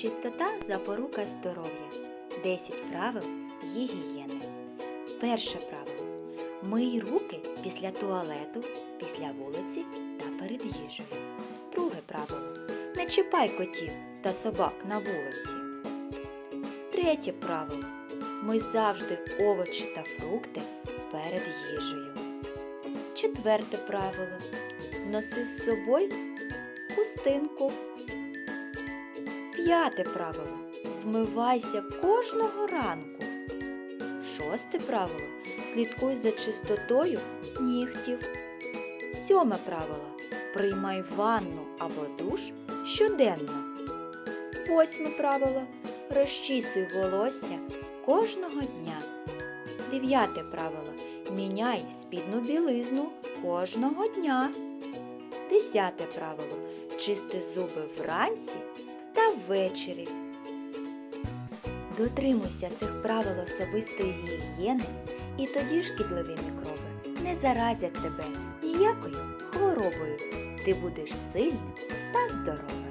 Чистота запорука здоров'я. 10 правил гігієни. Перше правило. Мий руки після туалету, після вулиці та перед їжею. Друге правило. Не чіпай котів та собак на вулиці. Третє правило. Мий завжди овочі та фрукти перед їжею. Четверте правило. Носи з собою хустинку. П'яте правило. Вмивайся кожного ранку. Шосте правило. Слідкуй за чистотою нігтів. Сьоме правило. Приймай ванну або душ щоденно. Восьме правило. Розчісуй волосся кожного дня. Дев'яте правило. Міняй спідну білизну кожного дня. Десяте правило. Чисти зуби вранці та ввечері. Дотримуйся цих правил особистої гігієни, і тоді шкідливі мікроби не заразять тебе ніякою хворобою. Ти будеш сильним та здоровим.